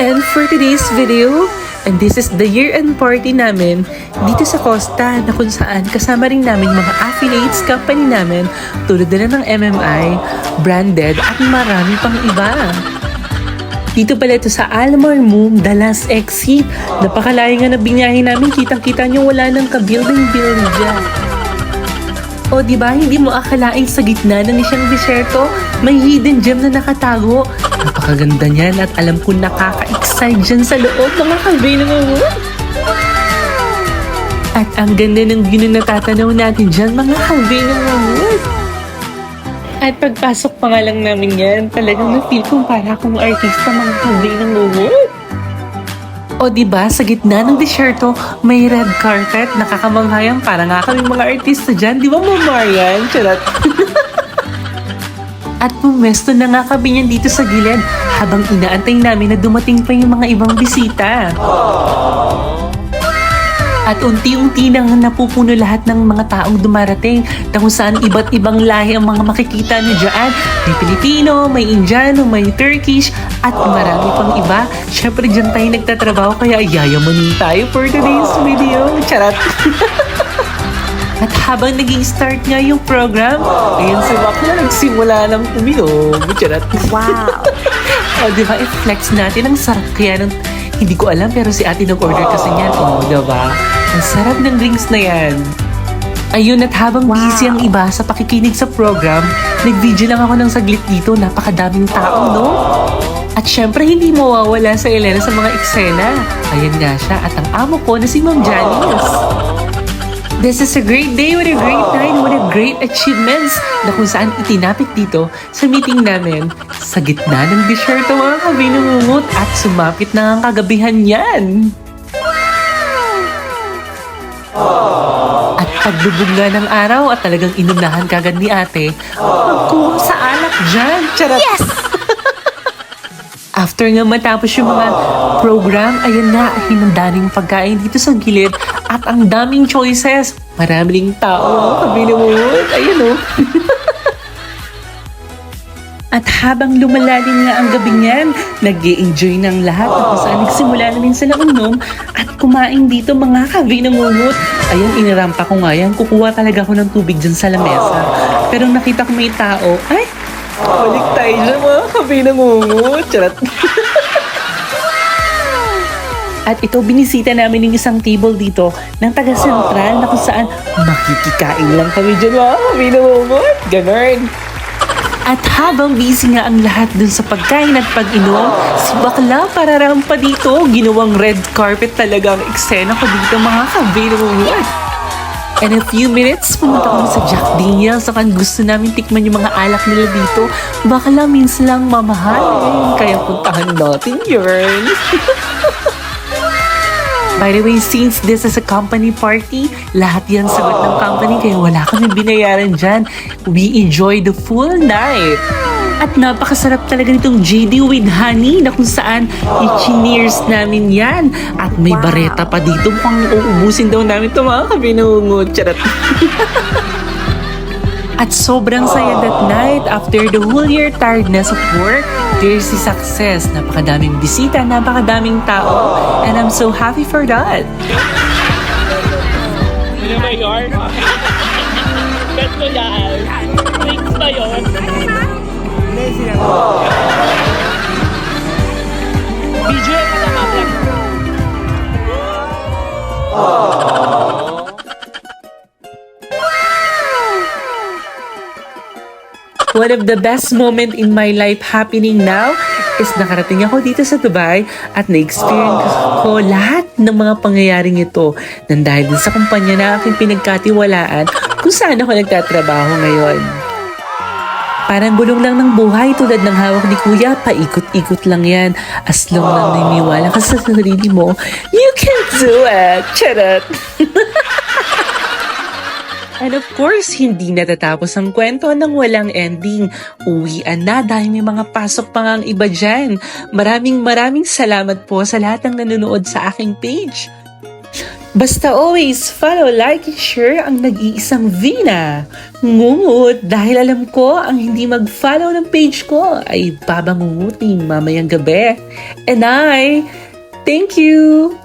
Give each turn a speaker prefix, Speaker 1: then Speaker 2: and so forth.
Speaker 1: And for today's video, and this is the year-end party namin dito sa Costa na kung saan kasama rin namin mga affiliates company namin tulad na ng MMI, Branded at marami pang iba. Dito pala ito sa Almar Moon, the last exit. Napakalayo nga na binyahe namin, kitang-kita nyo wala nang ka-building-building dyan. O ba hindi mo akalain sa gitna ng isang disyerto, may hidden gem na nakatago. Napakaganda niyan at alam ko nakaka-excite dyan sa loob mga kabino mo. At ang ganda ng view na natatanaw natin dyan mga kabino mo. At pagpasok pa nga lang namin yan, talagang na-feel kong para akong artista mga kabino mo. O di ba sa gitna ng disyerto, may red carpet, nakakamanghayang para nga kami mga artista dyan. Di ba mo, Marian? Charot. At pumesto na nga kami niyan dito sa gilid habang inaantay namin na dumating pa yung mga ibang bisita. At unti-unti nang napupuno lahat ng mga taong dumarating na kung saan iba't ibang lahi ang mga makikita nyo dyan. May Pilipino, may Indiano, may Turkish, at marami pang iba. Siyempre dyan tayo nagtatrabaho kaya yayamanin tayo for today's video. Charot! At habang naging start nga yung program, ayun sa bakla, nagsimula ng uminom. Charot.
Speaker 2: Wow.
Speaker 1: o, di ba, i-flex natin ang sarap kaya ng... Hindi ko alam, pero si ate nag-order kasi niyan. O, di ba? Ang sarap ng drinks na yan. Ayun, at habang
Speaker 2: Wow.
Speaker 1: busy ang iba sa pakikinig sa program, nag-video lang ako ng saglit dito. Napakadaming tao, no? At syempre, hindi mawawala sa Elena sa mga eksena. Ayan nga siya, at ang amo ko na si Ma'am Janice. This is a great day with a great night with a great achievements na kung saan itinapik dito sa meeting namin sa gitna ng disyerto mga kabinungungot at sumapit na ang kagabihan yan. At paglubog nga ng araw at talagang inunahan kagad ni ate, magkuha sa alak dyan. Charot!
Speaker 2: Yes!
Speaker 1: After nga matapos yung mga program, ayun na, hinanda na yung pagkain dito sa gilid at ang daming choices. Maraming tao, kabinuot. Ayun o. At habang lumalalim nga ang gabi niyan, nag enjoy ng lahat at kung saan nagsimula na rin sila uminom at kumain dito mga kabinangungot. Ayan, inirampa ko nga yan. Kukuha talaga ako ng tubig dyan sa lamesa. Pero nakita ko may tao, ay, balik tayo dyan mga kabinangungot. Charot. At ito, binisita namin ng isang table dito ng taga-sentral na kung saan makikikain lang kami dyan mga kabinangungot. Ganon. At habang busy nga ang lahat dun sa pagkain at pag-inom, si Bakla pararampa dito. Ginawang red carpet talaga ang eksena ko dito mga kabinungot. In a few minutes, pumunta kami sa Jack Daniels at gusto namin tikman yung mga alak nila dito. Baka lang minsan lang mamahalin, kaya puntahan natin yun. By the way, since this is a company party, lahat yan sagot ng company kaya wala kami binayaran dyan. We enjoy the full night. At napakasarap talaga nitong JD with honey na kung saan i-cheers namin yan. At may
Speaker 2: Wow.
Speaker 1: bareta pa dito pang uubusin daw namin ito mga kabinungot. Charot. At sobrang saya that night after the whole year tiredness of work, there's the success. Napakadaming bisita, napakadaming tao, and I'm so happy for that.
Speaker 3: Ano ba yun? Bet ko yan. Thanks ba yun? Video
Speaker 1: One of the best moment in my life happening now is nakarating ako dito sa Dubai at na-experience ko lahat ng mga pangyayaring ito nang dahil din sa kumpanya na aking pinagkatiwalaan kung saan ako nagtatrabaho ngayon. Parang gulong lang ng buhay tulad ng hawak ni Kuya, paikot-ikot lang yan. As long lang niniwala ka sa sarili mo, you can do it! Charot! And of course, hindi natatapos ang kwento ng walang ending. Uwian na dahil may mga pasok pa nga ang iba dyan. Maraming maraming salamat po sa lahat ng nanonood sa aking page. Basta always follow, like, and share ang nag-iisang Vina. Ngungut dahil alam ko ang hindi mag-follow ng page ko ay babangungutin mamayang gabi. And I, thank you!